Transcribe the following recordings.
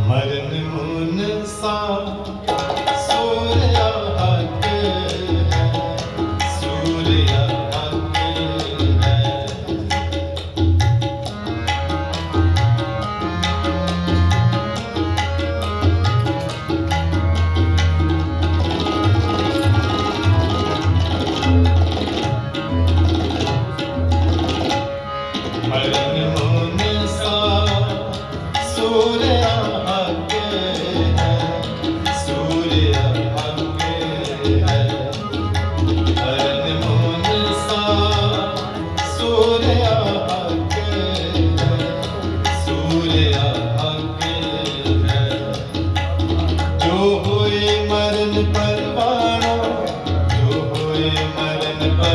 ਮਰਨ ਮੂਨ ਸਾ ਸੂਰਿਆ ਹੱਕ ਸੂਰਿਆ ਹੱਕ ਮਰਨ ਮੂਨ ਸਾ Surya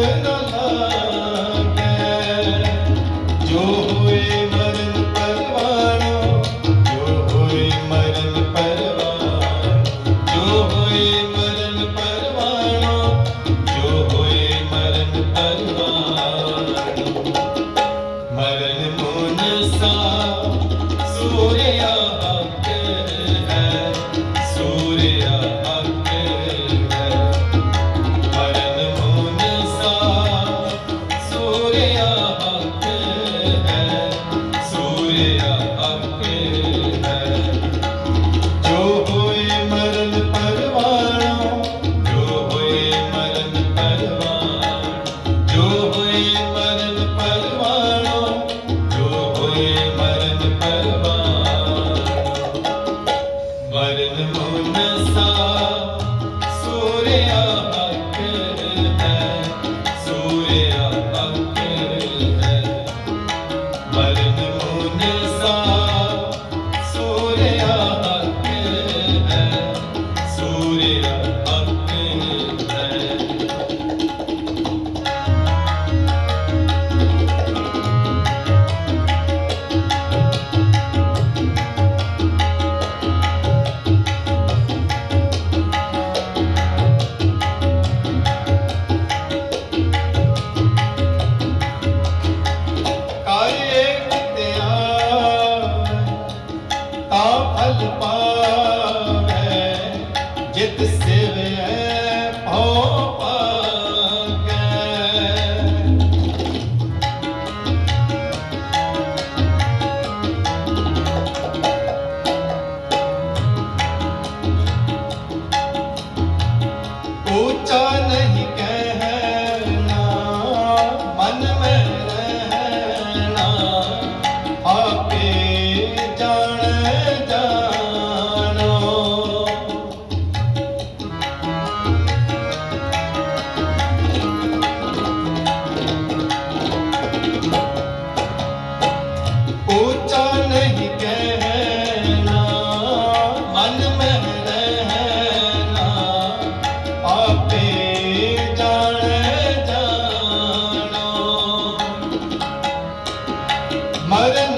Nala Amen. Oh, oh. Öğrendim.